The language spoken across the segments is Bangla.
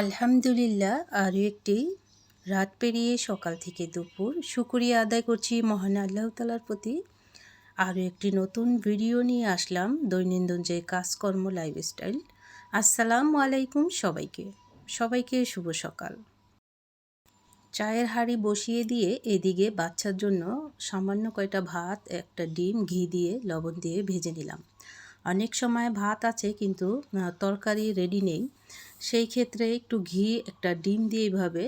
আলহামদুলিল্লাহ, আরও একটি রাত পেরিয়ে সকাল থেকে দুপুর। শুক্রিয়া আদায় করছি মহান আল্লাহ তালার প্রতি। আরও একটি নতুন ভিডিও নিয়ে আসলাম দৈনন্দিন যে কাজকর্ম লাইফস্টাইল আসসালামু আলাইকুম সবাইকে। সবাইকে শুভ সকাল। চায়ের হাঁড়ি বসিয়ে দিয়ে এদিকে বাচ্চার জন্য সামান্য কয়টা ভাত, একটা ডিম, ঘি দিয়ে লবণ দিয়ে ভেজে নিলাম। অনেক সময় ভাত আছে কিন্তু তরকারি রেডি নেই। সেই ক্ষেত্রে একটু ঘি, একটা ডিম দিয়ে এইভাবে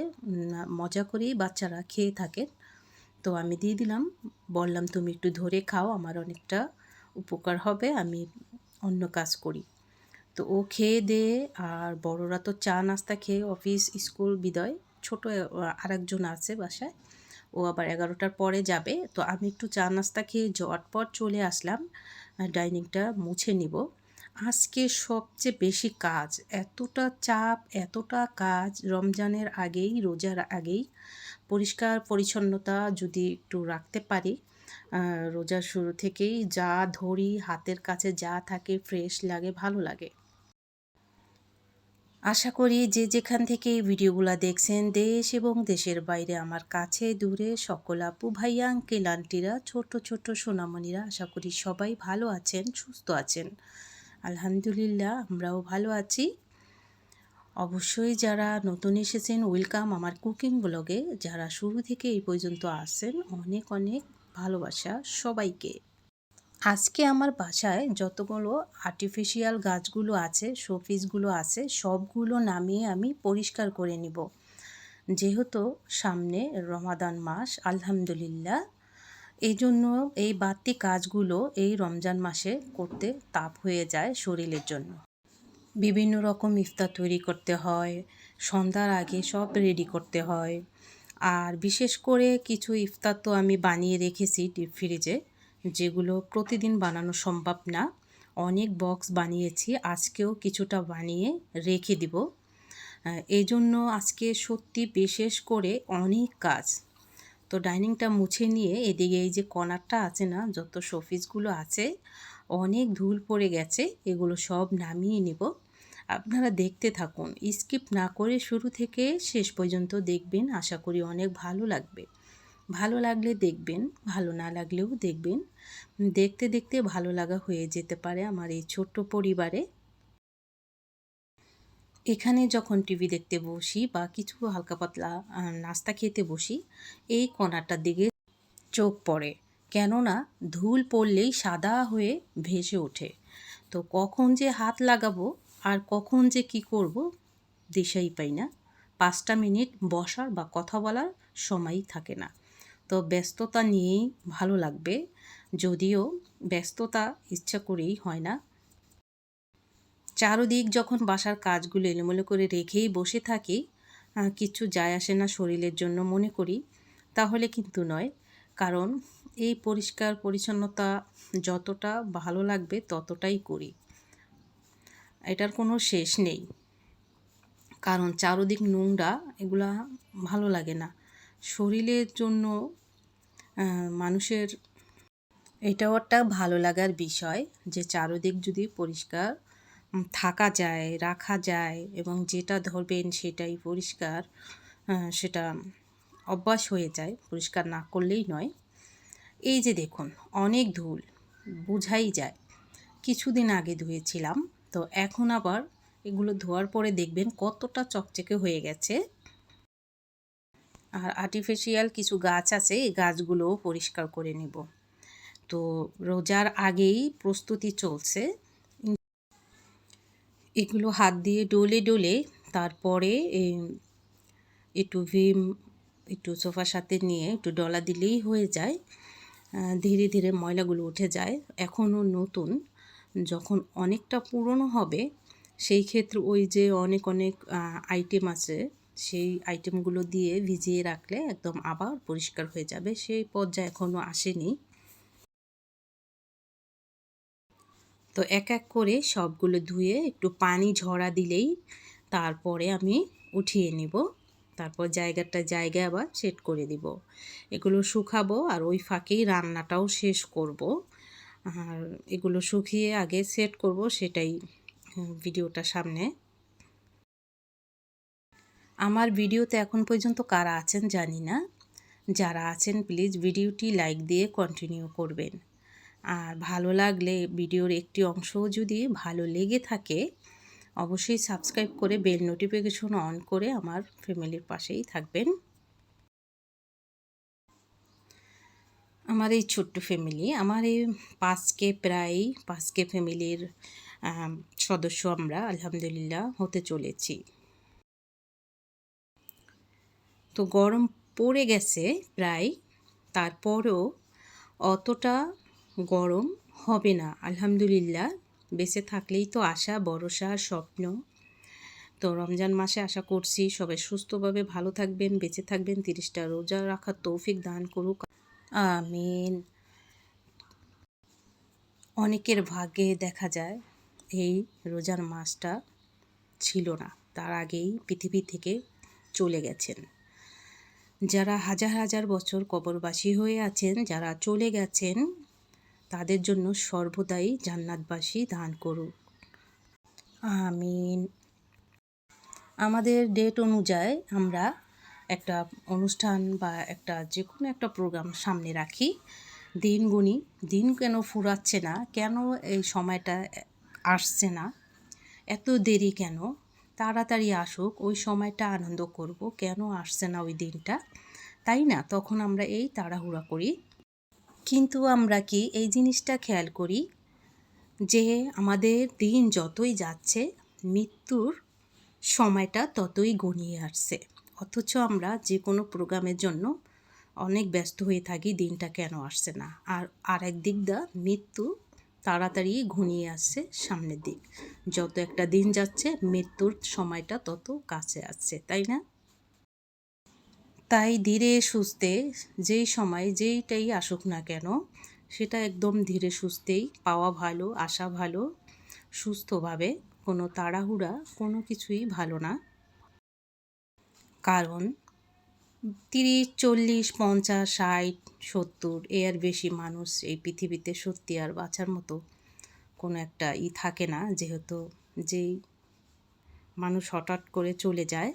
মজা করেই বাচ্চারা খেয়ে থাকে। তো আমি দিয়ে দিলাম। বললাম, তুমি একটু ধরে খাও, আমার অনেকটা উপকার হবে, আমি অন্য কাজ করি। তো ও খেয়ে দিয়ে, আর বড়রা তো চা নাস্তা খেয়ে অফিস, স্কুল, বিদয়, ছোটো আরেকজন আছে বাসায়, ও আবার এগারোটার পরে যাবে। তো আমি একটু চা নাস্তা খেয়ে পর চলে আসলাম। ডাইনিংটা মুছে নিব। আজকে সবচেয়ে বেশি কাজ, এতটা চাপ, এতটা কাজ রমজানের আগেই, রোজার আগেই পরিষ্কার পরিচ্ছন্নতা যদি একটু রাখতে পারি রোজার শুরু থেকেই যা ধরি, হাতের কাছে যা থাকে, ফ্রেশ লাগে, ভালো লাগে। আশা করি যে যেখান থেকে এই ভিডিওগুলো দেখছেন, দেশ এবং দেশের বাইরে আমার কাছে দূরে সকল আপু, ভাইয়া আঙ্কেল আন্টিরা ছোট ছোট সোনামণিরা আশা করি সবাই ভালো আছেন, সুস্থ আছেন। আলহামদুলিল্লাহ, আমরাও ভালো আছি। অবশ্যই যারা নতুন এসেছেন ওয়েলকাম আমার কুকিং ব্লগে যারা শুরু থেকে এই পর্যন্ত আসেন অনেক অনেক ভালোবাসা সবাইকে। আজকে আমার বাসায় যতগুলো আর্টিফিশিয়াল গাছগুলো আছে শোপিসগুলো আছে, সবগুলো নামিয়ে আমি পরিষ্কার করে নিব। যেহেতু সামনে রমাদান মাস, আলহামদুলিল্লাহ এই জন্য এই বাড়তি কাজগুলো এই রমজান মাসে করতে তাপ হয়ে যায় শরীরের জন্য। বিভিন্ন রকম ইফতার তৈরি করতে হয়, সন্ধ্যার আগে সব রেডি করতে হয়। আর বিশেষ করে কিছু ইফতার তো আমি বানিয়ে রেখেছি ডিপ ফ্রিজে যেগুলো প্রতিদিন বানানো সম্ভব না। অনেক বক্স বানিয়েছি, আজকেও কিছুটা বানিয়ে রেখে দিব। এই জন্য আজকে সত্যি বিশেষ করে অনেক কাজ। তো ডাইনিংটা মুছে নিয়ে এদিকে এই যে কর্নারটা আছে না, যত শোফিসগুলো আছে, অনেক ধুল পড়ে গেছে, এগুলো সব নামিয়ে নেব। আপনারা দেখতে থাকুন। স্কিপ না করে শুরু থেকে শেষ পর্যন্ত দেখবেন, আশা করি অনেক ভালো লাগবে। ভালো লাগলে দেখবেন, ভালো না লাগলেও দেখবেন। দেখতে দেখতে ভালো লাগা হয়ে যেতে পারে আমার এই ছোট্ট পরিবারে। এখানে যখন টিভি দেখতে বসি বা কিছু হালকা পাতলা নাস্তা খেতে বসি, এই কণাটার দিকে চোখ পড়ে। কেননা ধুল পড়লেই সাদা হয়ে ভেসে ওঠে। তো কখন যে হাত লাগাবো আর কখন যে কি করব দিশাই পাই না। পাঁচটা মিনিট বসার বা কথা বলার সময়ই থাকে না। তো ব্যস্ততা নিয়েই ভালো লাগবে, যদিও ব্যস্ততা ইচ্ছা করেই হয় না। চারোদিক যখন বাসার কাজগুলো এলোমেলো করে রেখেই বসে থাকি কিছু যায় আসে না শরীরের জন্য মনে করি, তাহলে কিন্তু নয়। কারণ এই পরিষ্কার পরিচ্ছন্নতা যতটা ভালো লাগবে ততটাই করি। এটার কোনো শেষ নেই। কারণ চারোদিক নোংরা, এগুলা ভালো লাগে না। শরীরের জন্য মানুষের এটাও একটা ভালো লাগার বিষয় যে চারোদিক যদি পরিষ্কার থাকা যায়, রাখা যায় এবং যেটা ধরবেন সেটাই পরিষ্কার সেটা অভ্যাস হয়ে যায়। পরিষ্কার না করলেই নয়। এই যে দেখুন, অনেক ধুল, বোঝাই যায়। কিছুদিন আগে ধুয়েছিলাম, তো এখন আবার এগুলো ধোয়ার পরে দেখবেন কতটা চকচকে হয়ে গেছে। আর আর্টিফিশিয়াল কিছু গাছ আছে, এই গাছগুলোও পরিষ্কার করে নেব। তো রোজার আগেই প্রস্তুতি চলছে। এগুলো হাত দিয়ে ডলে ডলে, তারপরে একটু ভিম, একটু সোফার সাথে নিয়ে একটু ডলা দিলেই হয়ে যায়। ধীরে ধীরে ময়লাগুলো উঠে যায়। এখনও নতুন, যখন অনেকটা পুরনো হবে, সেই ক্ষেত্রে ওই যে অনেক অনেক আইটেম আছে সেই আইটেমগুলো দিয়ে ভিজিয়ে রাখলে একদম আবার পরিষ্কার হয়ে যাবে। সেই পর্যায়ে এখনও আসেনি। তো এক এক করে সবগুলো ধুয়ে একটু পানি ঝরা দিলেই তারপরে আমি উঠিয়ে নিব। তারপর জায়গাটা জায়গায় আবার সেট করে দিব। এগুলো শুকাবো আর ওই ফাঁকেই রান্নাটাও শেষ করব। আর এগুলো শুকিয়ে আগে সেট করব সেটাই ভিডিওটা সামনে। আমার ভিডিওতে এখন পর্যন্ত কারা আছেন জানি না। যারা আছেন প্লিজ ভিডিওটি লাইক দিয়ে কন্টিনিউ করবেন। আর ভালো লাগলে ভিডিওর একটি অংশ যদি ভালো লেগে থাকে, অবশ্যই সাবস্ক্রাইব করে বেল নোটিফিকেশন অন করে আমার ফ্যামিলির পাশেই থাকবেন। আমার এই ছোট্ট ফ্যামিলি আমার এই পাঁচকে প্রায়, পাঁচকে ফ্যামিলির সদস্য আমরা, আলহামদুলিল্লাহ, হতে চলেছি। তো গরম পড়ে গেছে প্রায়, তারপরও অতটা গরম হবে না। আলহামদুলিল্লাহ, বেঁচে থাকলেই তো আশা, ভরসা, স্বপ্ন। তো রমজান মাসে আশা করছি সবাই সুস্থভাবে ভালো থাকবেন, বেঁচে থাকবেন, তিরিশটা রোজা রাখার তৌফিক দান করুক। আমিন। অনেকের ভাগ্যে দেখা যায়, এই রোজার মাসটা ছিল না, তার আগেই পৃথিবী থেকে চলে গেছেন। যারা হাজার হাজার বছর কবরবাসী হয়ে আছেন, যারা চলে গেছেন, তাদের জন্য সর্বদাই জান্নাতবাসী দান করুক। আমিন। আমাদের ডেট অনুযায়ী আমরা একটা অনুষ্ঠান বা একটা যে কোনো একটা প্রোগ্রাম সামনে রাখি। দিন গুনি দিন কেন ফুরাচ্ছে না? কেন এই সময়টা আসছে না? এত দেরি কেন? তাড়াতাড়ি আসুক, ওই সময়টা আনন্দ করব, কেন আসছে না ওই দিনটা? তাই না? তখন আমরা এই তাড়াহুড়া করি। কিন্তু আমরা কি এই জিনিসটা খেয়াল করি যে আমাদের দিন যতই যাচ্ছে, মৃত্যুর সময়টা ততই গনিয়ে আসছে। অথচ আমরা যে কোনো প্রোগ্রামের জন্য অনেক ব্যস্ত হয়ে থাকি, দিনটা কেন আসছে না? আর আর এক দিক দা, মৃত্যু তাড়াতাড়ি ঘনিয়ে আসছে সামনের দিক। যত একটা দিন যাচ্ছে, মৃত্যুর সময়টা তত কাছে আসছে, তাই না? তাই ধীরে সুস্থে, যেই সময় যেইটাই আসুক না কেন, সেটা একদম ধীরে সুস্থেই পাওয়া ভালো, আসা ভালো, সুস্থভাবে, কোনো তাড়াহুড়া, কোনো কিছুই ভালো না। কারণ তিরিশ, চল্লিশ, পঞ্চাশ, ষাট সত্তর এর বেশি মানুষ এই পৃথিবীতে সত্যি আর বাঁচার মতো কোনো একটা ই থাকে না। যেহেতু যেই মানুষ হঠাৎ করে চলে যায়,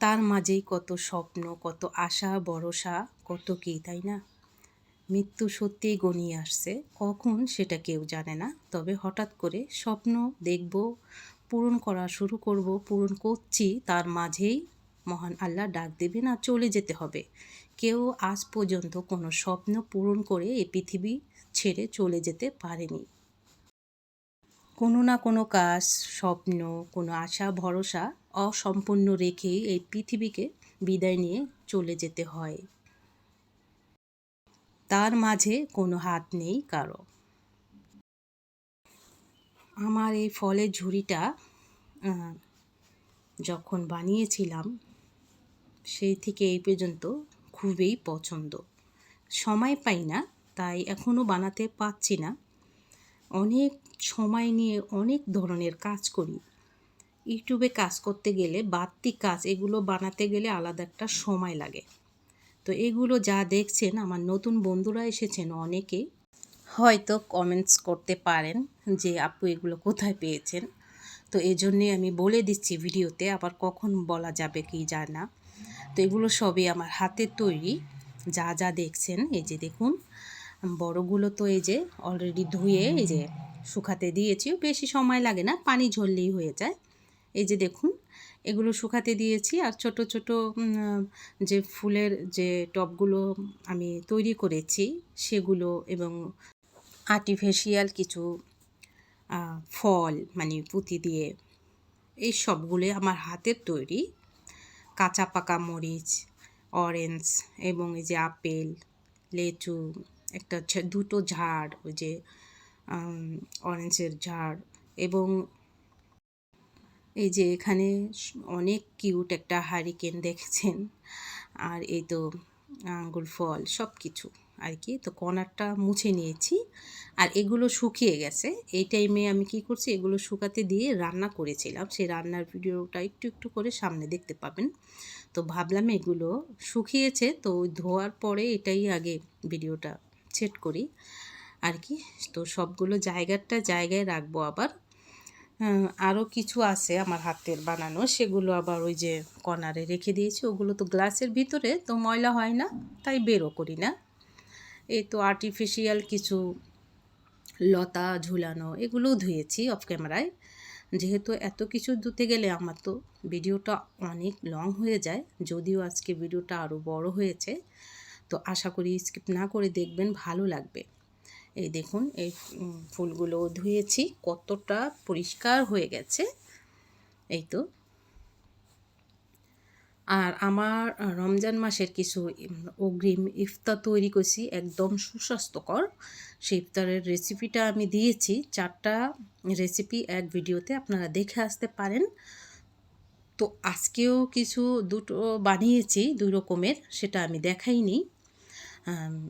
তার মাঝেই কত স্বপ্ন, কত আশা, ভরসা, কত কী, তাই না? মৃত্যু সত্যিই গনিয়ে আসছে, কখন সেটা কেউ জানে না। তবে হঠাৎ করে স্বপ্ন দেখব, পূরণ করা শুরু করব, পূরণ করছি, তার মাঝেই মহান আল্লাহ ডাক দেবে না, চলে যেতে হবে। কেউ আজ পর্যন্ত কোনো স্বপ্ন পূরণ করে এই পৃথিবী ছেড়ে চলে যেতে পারেনি। কোনো না কোনো কাজ, স্বপ্ন, কোনো আশা, ভরসা অসম্পূর্ণ রেখেই এই পৃথিবীকে বিদায় নিয়ে চলে যেতে হয়। তার মাঝে কোনো হাত নেই কারও। আমার এই ফলের ঝুড়িটা যখন বানিয়েছিলাম সেই থেকে এই পর্যন্ত খুবই পছন্দ। সময় পাই না, তাই এখনও বানাতে পারছি না। অনেক সময় নিয়ে অনেক ধরনের কাজ করি। ইউটিউবে কাজ করতে গেলে বাড়তি কাজ, এগুলো বানাতে গেলে আলাদা একটা সময় লাগে। তো এগুলো যা দেখছেন, আমার নতুন বন্ধুরা এসেছেন অনেকে। হয়তো কমেন্টস করতে পারেন যে, আপু, এগুলো কোথায় পেয়েছেন? তো এজন্যে আমি বলে দিচ্ছি ভিডিওতে, আবার কখন বলা যাবে কি যায় না। তো এগুলো সবই আমার হাতের তৈরি, যা যা দেখছেন, এই যে দেখুন, বড়গুলো তো এই যে অলরেডি ধুয়ে এই যে শুকাতে দিয়েছি, বেশি সময় লাগে না, পানি ঝরলেই হয়ে যায়। এই যে দেখুন, এগুলো শুকাতে দিয়েছি আর ছোট ছোট যে ফুলের যে টবগুলো আমি তৈরি করেছি, সেগুলো এবং আর্টিফিশিয়াল কিছু ফল মানে পুঁতি দিয়ে, এই সবগুলো আমার হাতের তৈরি। কাঁচা পাকা মরিচ অরেঞ্জ এবং এই যে আপেল, লেচু, একটা হচ্ছে দুটো ঝাড়, ওই যে অরেঞ্জের ঝাড় এবং এই যে এখানে অনেক কিউট একটা হারিকেন দেখছেন। আর এই তো আঙ্গুর ফল সব কিছু আর কি। তো কর্নারটা মুছে নিয়েছি। আর এগুলো শুকিয়ে গেছে। এই টাইমে আমি কি করছি, এগুলো শুকাতে দিয়ে রান্না করেছিলাম। সেই রান্নার ভিডিওটা একটু একটু করে সামনে দেখতে পাবেন। তো ভাবলাম এগুলো শুকিয়েছে, তো ধোয়ার পরে এটাই আগে ভিডিওটা সেট করি। আর কি, তো সবগুলো জায়গাটা জায়গায় রাখব আবার। আরও কিছু আছে আমার হাতের বানানো, সেগুলো আবার ওই যে কর্নারে রেখে দিয়েছি। ওগুলো তো গ্লাসের ভিতরে, তো ময়লা হয় না, তাই বেরও করি না। এই তো আর্টিফিশিয়াল কিছু লতা ঝুলানো এগুলোও ধুয়েছি অফ ক্যামেরায় যেহেতু এত কিছু ধুতে গেলে আমার তো ভিডিওটা অনেক লং হয়ে যায়, যদিও আজকে ভিডিওটা আরও বড় হয়েছে, তো আশা করি স্কিপ না করে দেখবেন, ভালো লাগবে। এই দেখুন, এই ফুলগুলো ধুয়েছি, কতটা পরিষ্কার হয়ে গেছে। এই তো। আর আমার রমজান মাসের কিছু অগ্রিম ইফতার তৈরি করছি একদম সুস্বাস্থ্যকর। সেই ইফতারের রেসিপিটা আমি দিয়েছি। চারটা রেসিপি এক ভিডিওতে আপনারা দেখে আসতে পারেন। তো আজকেও কিছু দুটো বানিয়েছি, দুই রকমের, সেটা আমি দেখাইনি।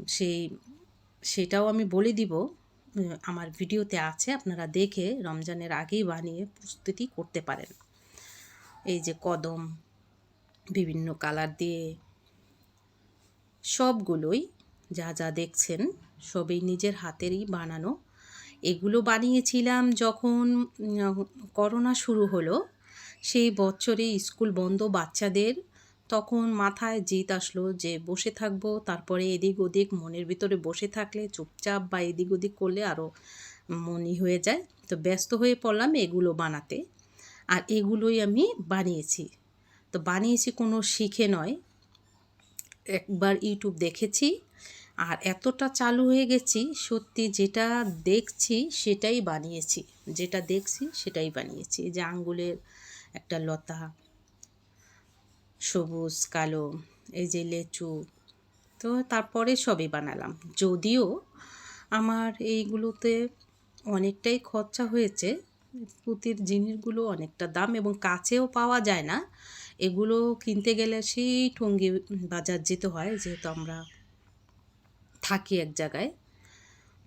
সেই, সেটাও আমি বলে দিব। আমার ভিডিওতে আছে, আপনারা দেখে রমজানের আগেই বানিয়ে প্রস্তুতি করতে পারেন। এই যে কদম বিভিন্ন কালার দিয়ে সবগুলোই যা যা দেখছেন সবই নিজের হাতেরই বানানো। এগুলো বানিয়েছিলাম যখন করোনা শুরু হলো, সেই বছরে স্কুল বন্ধ বাচ্চাদের। তখন মাথায় জিত আসলো যে বসে থাকব, তারপরে এদিক ওদিক মনের ভিতরে বসে থাকলে চুপচাপ বা এদিক ওদিক করলে আরও মনই হয়ে যায়। তো ব্যস্ত হয়ে পড়লাম এগুলো বানাতে। আর এগুলোই আমি বানিয়েছি। তো বানিয়েছি কোনো শিখে নয়। একবার ইউটিউব দেখেছি আর এতটা চালু হয়ে গেছি, সত্যি যেটা দেখছি সেটাই বানিয়েছি। যেটা দেখছি সেটাই বানিয়েছি। যে আঙ্গুলের একটা লতা, সবুজ, কালো, এই যে লেচু, তো তারপরে সবই বানালাম। যদিও আমার এইগুলোতে অনেকটাই খরচা হয়েছে, পুঁতির জিনিসগুলো অনেকটা দাম এবং কাছেও পাওয়া যায় না। এগুলো কিনতে গেলে সেই টঙ্গি বাজার যেতে হয়, যেহেতু আমরা থাকি এক জায়গায়,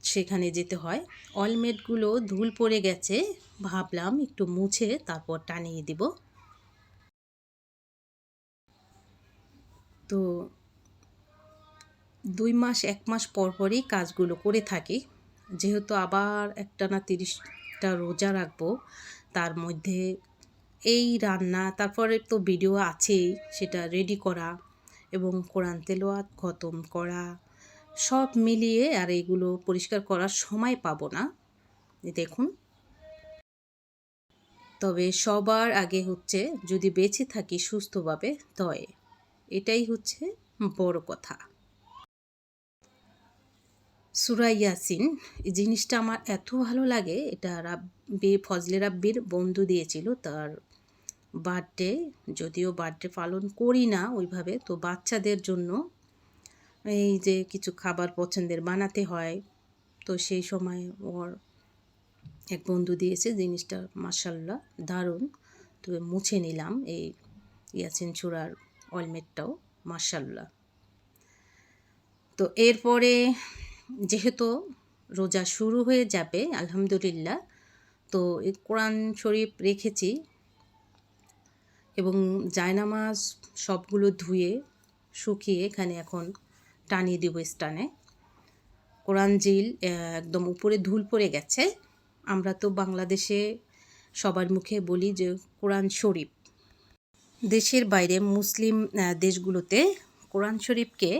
সেখানে যেতে হয়। অলমেটগুলো ধুল পড়ে গেছে, ভাবলাম একটু মুছে তারপর টানিয়ে দিব। তো দুই মাস, এক মাস পর পরই কাজগুলো করে থাকি। যেহেতু আবার একটা না তিরিশটা রোজা রাখব, তার মধ্যে এই রান্না, তারপরে তো ভিডিও আছেই, সেটা রেডি করা এবং কোরআন তেলোয়াত খতম করা, সব মিলিয়ে আর এগুলো পরিষ্কার করার সময় পাবো না। দেখুন। তবে সবার আগে হচ্ছে, যদি বেঁচে থাকি সুস্থভাবে, তয়। এটাই হচ্ছে বড় কথা। সুরা ইয়াসিন, এই জিনিসটা আমার এত ভালো লাগে, এটা রাব্বি, ফজলে রাব্বির বন্ধু দিয়েছিল, তার বার্থডে যদিও বার্থডে পালন করি না ওইভাবে, তো বাচ্চাদের জন্য এই যে কিছু খাবার পছন্দের বানাতে হয়, তো সেই সময় ওর এক বন্ধু দিয়েছে জিনিসটা মাসাল্লাহ দারুণ। তো মুছে নিলাম এই ইয়াসিন চূড়ার অলমেটটাও মাসাল্লাহ তো এরপরে যেহেতু রোজা শুরু হয়ে যাবে, আলহামদুলিল্লাহ, তো এই কোরআন শরীফ রেখেছি এবং জায়নামাজ সবগুলো ধুয়ে, শুকিয়ে এখানে এখন টানিয়ে দেবো স্টানে। কোরআন জিল একদম উপরে ধুল পড়ে গেছে। আমরা তো বাংলাদেশে সবার মুখে বলি যে কোরআন শরীফ। দেশের বাইরে মুসলিম দেশগুলোতে কোরআন শরীফকে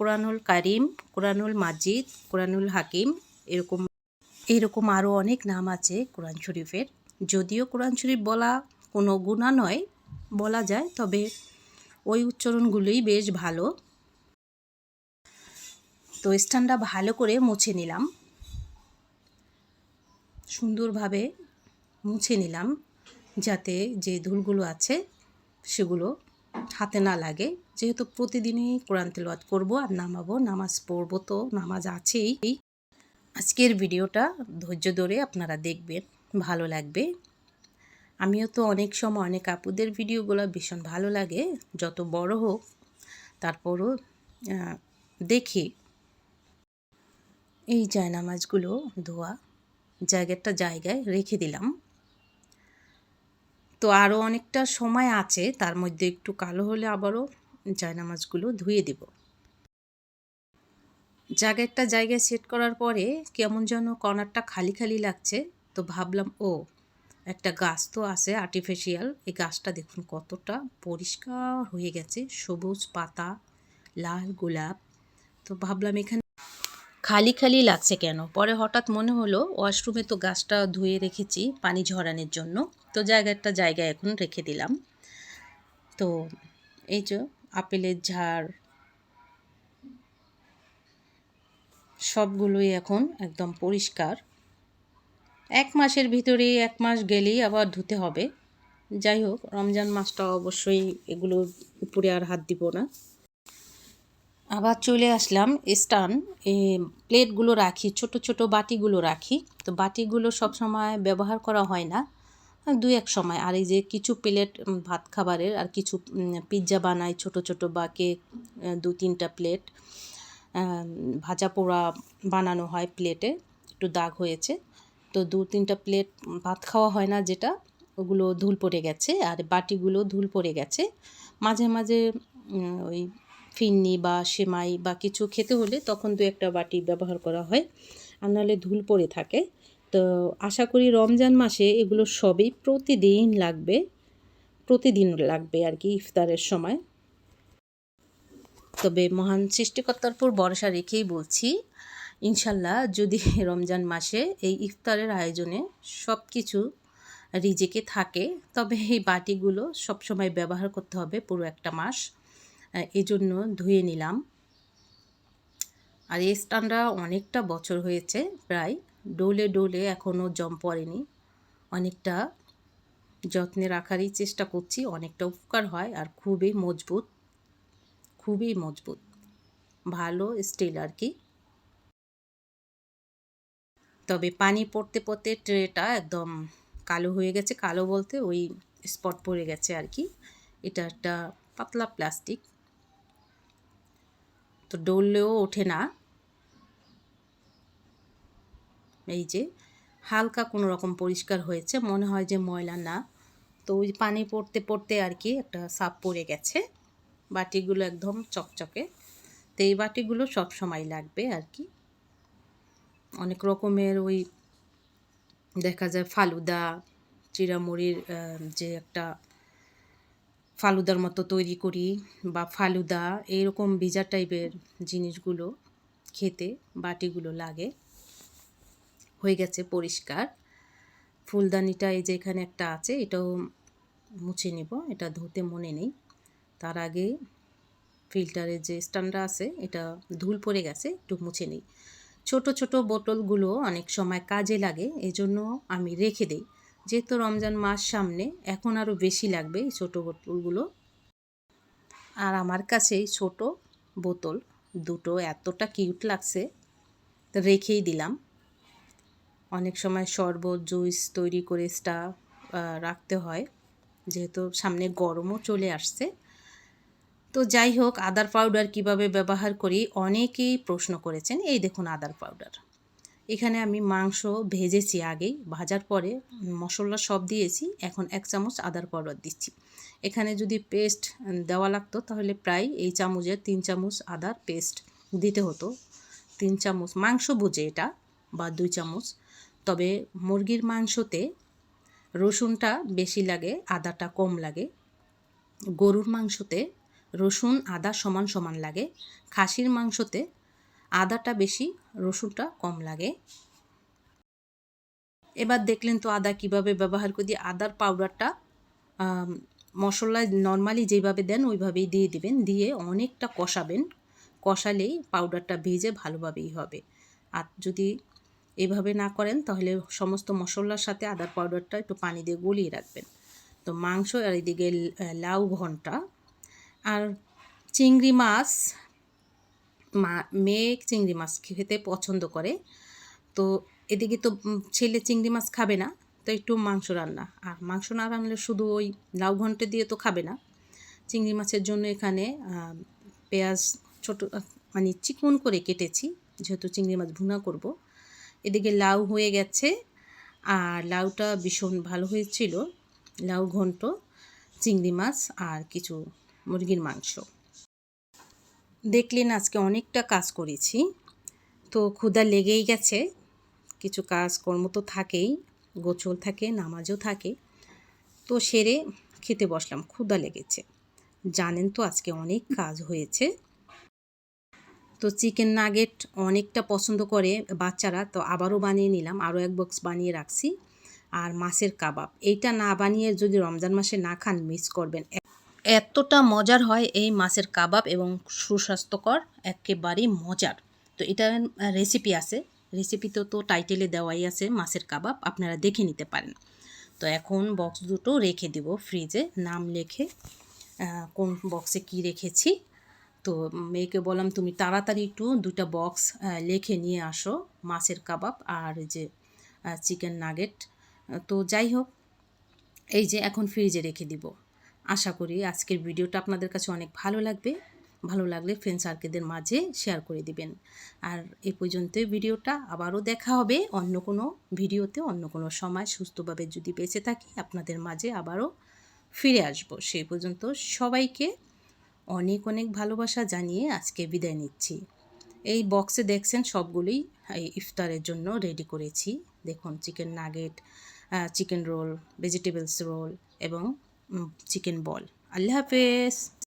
কোরআনুল কারিম কোরআনুল মাজিদ কোরআনুল হাকিম এরকম এরকম আরও অনেক নাম আছে কোরআন শরীফের। যদিও কোরআন শরীফ বলা কোনো গুণা নয় বলা যায়, তবে ওই উচ্চারণগুলোই বেশ ভালো। তো স্ট্যান্ডটা ভালো করে মুছে নিলাম। সুন্দরভাবে মুছে নিলাম, যাতে যে ধুলগুলো আছে সেগুলো হাতে না লাগে। যেহেতু প্রতিদিনই কোরআন তেলওয়াত করব আর নামাবো, নামাজ পড়ব তো, নামাজ আছেই। আজকের ভিডিওটা ধৈর্য ধরে আপনারা দেখবেন, ভালো লাগবে। আমিও তো অনেক সময় অনেক আপুদের ভিডিওগুলো ভীষণ ভালো লাগে। যত বড় হোক, তারপরও দেখি। এই জায়নামাজগুলো, ধোয়া, জায়গাটা জায়গায় রেখে দিলাম। তো আরও অনেকটা সময় আছে, তার মধ্যে একটু কালো হলে আবারও জায়নামাজগুলো ধুয়ে দেব। জায়গাটা জায়গায় সেট করার পরে কেমন যেন কর্নারটা খালি খালি লাগছে, তো ভাবলাম, ও একটা গাছ তো আছে আর্টিফিশিয়াল এই গাছটা দেখুন কতটা পরিষ্কার হয়ে গেছে। সবুজ পাতা, লাল গোলাপ। তো ভাবলাম এখানে খালি খালি লাগছে কেন? পরে হঠাৎ মনে হলো ওয়াশরুমে তো গাছটা ধুয়ে রেখেছি পানি ঝরানোর জন্য। তো জায়গাটা জায়গায় এখন রেখে দিলাম। তো এই যে আপেলের ঝাড়। সবগুলোই এখন একদম পরিষ্কার। এক মাসের ভিতরে এক মাস গেলেই আবার ধুতে হবে। যাই হোক, রমজান মাসটা অবশ্যই এগুলো উপরে আর হাত দিব না। আবার চলে আসলাম স্টান। প্লেটগুলো রাখি, ছোট ছোট বাটিগুলো রাখি। তো বাটিগুলো সব সময় ব্যবহার করা হয় না, দু এক সময়। আর এই যে কিছু প্লেট ভাত খাবারের আর কিছু পিৎজা বানাই ছোট ছোট বা কেক দু তিনটা প্লেট। ভাজা পোড়া বানানো হয় প্লেটে, একটু দাগ হয়েছে। তো দু তিনটা প্লেট ভাত খাওয়া হয় না যেটা, ওগুলো ধুল পড়ে গেছে আর বাটিগুলো ধুল পড়ে গেছে। মাঝে মাঝে ওই ফিন্নি বা সেমাই বা কিছু খেতে হলে তখন দু একটা বাটি ব্যবহার করা হয় আর নাহলে ধুল পড়ে থাকে। তো আশা করি রমজান মাসে এগুলো সবই প্রতিদিন লাগবে প্রতিদিন লাগবে আর কি ইফতারের সময়। তবে মহান সৃষ্টিকর্তার ভরসা রেখেই বলছি ইনশাল্লাহ যদি রমজান মাসে এই ইফতারের আয়োজনে সব কিছু রিজেকে থাকে, তবে এই বাটিগুলো সবসময় ব্যবহার করতে হবে পুরো একটা মাস। এই জন্য ধুয়ে নিলাম। আর এই স্টানটা অনেকটা বছর হয়েছে প্রায়, ডোলে ডোলে এখনও জম পড়েনি। অনেকটা যত্নে রাখারই চেষ্টা করছি, অনেকটা উপকার হয় আর খুবই মজবুত খুবই মজবুত, ভালো স্টিল আর কি। তবে পানি পড়তে পড়তে ট্রেটা একদম কালো হয়ে গেছে। কালো বলতে ওই স্পট পড়ে গেছে আর কি। এটা একটা পাতলা প্লাস্টিক। তো ডললেও ওঠে না। এই যে হালকা কোনো রকম পরিষ্কার হয়েছে, মনে হয় যে ময়লা না। তো ওই পানি পড়তে পড়তে আর কি একটা সাপ পড়ে গেছে। বাটিগুলো একদম চকচকে। তো এই বাটিগুলো সব সময় লাগবে আর কি। অনেক রকমের ওই দেখা যায় ফালুদা চিরামুড়ির যে একটা ফালুদার মতো তৈরি করি বা ফালুদা, এইরকম ভিজা টাইপের জিনিসগুলো খেতে বাটিগুলো লাগে। হয়ে গেছে পরিষ্কার। ফুলদানিটা এই যে এখানে একটা আছে, এটাও মুছে নিব, এটা ধুতে মনে নেই। তার আগে ফিল্টারের যে স্ট্যান্ডটা আছে, এটা ধুল পড়ে গেছে, একটু মুছে নিই। ছোট ছোট বোতলগুলো অনেক সময় কাজে লাগে এই জন্য আমি রেখে দিই। যেহেতু রমজান মাস সামনে, এখন আরও বেশি লাগবে এই ছোটো বোতলগুলো। আর আমার কাছে এই ছোটো বোতল দুটো এতটা কিউট লাগছে, রেখেই দিলাম। অনেক সময় শরবত জুইস তৈরি করে স্টা রাখতে হয়। যেহেতু সামনে গরমও চলে আসছে তো যাই হোক, আদার পাউডার কীভাবে ব্যবহার করি? অনেকেই প্রশ্ন করেছেন, এই দেখুন আদার পাউডার। এখানে আমি মাংস ভেজেছি আগেই, ভাজার পরে মশলা সব দিয়েছি, এখন এক চামচ আদার পাউডার দিচ্ছি। এখানে যদি পেস্ট দেওয়া লাগতো, তাহলে প্রায় এই চামচের তিন চামচ আদার পেস্ট দিতে হতো। তিন চামচ মাংস বুঝে এটা, বা দুই চামচ। তবে মুরগির মাংসতে রসুনটা বেশি লাগে, আদাটা কম লাগে। গরুর মাংসতে রসুন, আদা সমান সমান লাগে। খাসির মাংসতে আদাটা বেশি, রসুনটা কম লাগে। এবার দেখলেন তো আদা কীভাবে ব্যবহার করি। আদার পাউডারটা মশলায় নর্মালি যেভাবে দেন ওইভাবেই দিয়ে দিবেন। দিয়ে অনেকটা কষাবেন। কষালেই পাউডারটা ভেজে ভালোভাবেই হবে। আর যদি এভাবে না করেন, তাহলে সমস্ত মশলার সাথে আদার পাউডারটা একটু পানি দিয়ে গলিয়ে রাখবেন। তো মাংস আর এদিকে লাউ ঘণ্টা আর চিংড়ি মাছ, মা মেয়ে চিংড়ি মাছ খেতে পছন্দ করে। তো এদিকে তো ছেলে চিংড়ি মাছ খাবে না, তো একটু মাংস রান্না। আর মাংস না রান্নালে শুধু ওই লাউ ঘন্টে দিয়ে তো খাবে না। চিংড়ি মাছের জন্য এখানে পেঁয়াজ ছোট মানে চিকন করে কেটেছি, যেহেতু চিংড়ি মাছ ভুনা করব। এদিকে লাউ হয়ে গেছে, আর লাউটা ভীষণ ভালো হয়েছিল, লাউ ঘন্ট, চিংড়ি মাছ আর কিছু মুরগির মাংস। দেখলেন আজকে অনেকটা কাজ করেছি। তো ক্ষুদা লেগেই গেছে। কিছু কাজ কর্ম তো থাকেই গোছল থাকে, নামাজও থাকে। তো সেরে খেতে বসলাম ক্ষুদা লেগেছে। জানেন তো আজকে অনেক কাজ হয়েছে। তো চিকেন নাগেট অনেকটা পছন্দ করে বাচ্চারা, তো আবারও বানিয়ে নিলাম, আরও এক বক্স বানিয়ে রাখছি। আর মাছের কাবাব, এইটা না বানিয়ে যদি রমজান মাসে না খান মিস করবেন। এতটা মজার হয় এই মাছের কাবাব এবং সুস্বাস্থ্যকর, একেবারেই মজার। তো এটা রেসিপি আছে। রেসিপিতে তো টাইটেলে দেওয়াই আছে, মাছের কাবাব। আপনারা দেখে নিতে পারেন। তো এখন বক্স দুটো রেখে দিব ফ্রিজে নাম লেখে কোন বক্সে কি রেখেছি। তো মেয়েকে বললাম, তুমি তাড়াতাড়ি একটু দুটা বক্স লিখে নিয়ে আসো মাছের কাবাব আর যে চিকেন নাগেট তো যাই হোক, এই যে এখন ফ্রিজে রেখে দিব। আশা করি আজকের ভিডিওটা আপনাদের কাছে অনেক ভালো লাগবে। ভালো লাগলে ফ্রেন্ড সার্কেলদের মাঝে শেয়ার করে দিবেন। আর এ পর্যন্তই ভিডিওটা, আবারও দেখা হবে অন্য কোনো ভিডিওতে, অন্য কোনো সময় সুস্থভাবে যদি বেঁচে থাকি, আপনাদের মাঝে আবারও ফিরে আসব। সেই পর্যন্ত সবাইকে অনেক অনেক ভালোবাসা জানিয়ে আজকে বিদায় নিচ্ছি। এই বক্সে দেখছেন সবগুলোই ইফতারের জন্য রেডি করেছি। দেখুন chicken nugget chicken roll vegetables roll এবং চিকেন বল আল্লাহ হাফেজ